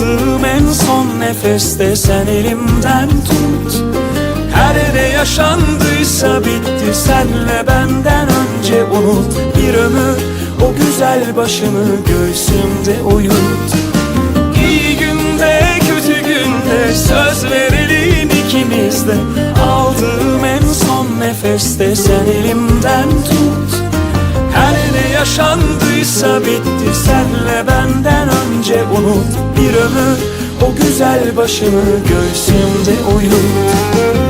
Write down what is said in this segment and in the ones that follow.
Aldığım en son nefeste sen elimden tut. Her ne yaşandıysa bitti senle benden önce unut Bir ömür. O güzel başını göğsümde uyut. İyi günde kötü günde söz verelim ikimiz de. Aldığım en son nefeste sen elimden tut. Her ne yaşandıysa bitti senle benden önce unut Bir ömür. O güzel başını göğsümde uyut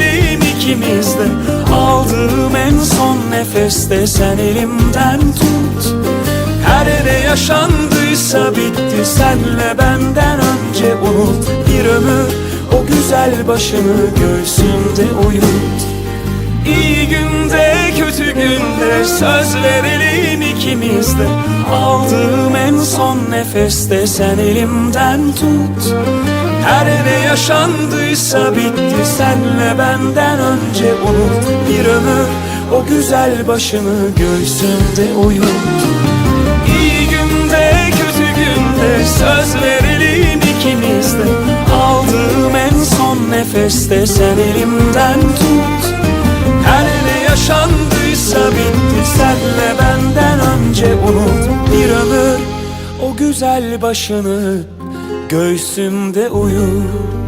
ikimiz de Aldığım en son nefeste sen elimden tut. Her ne yaşandıysa bitti senle benden önce unut. Bir ömür o güzel başını göğsümde uyut. İyi günde kötü günde söz verelim ikimiz de Aldığım en son nefeste sen elimden tut. Her ne yaşandıysa bitti. Senle benden önce unut Bir ömür. O güzel başını göğsümde uyut. İyi günde kötü günde söz verelim ikimiz de. Aldığım en son nefeste sen elimden tut. Her ne yaşandıysa bitti. Senle benden önce unut Bir ömür. O güzel başını göğsümde uyut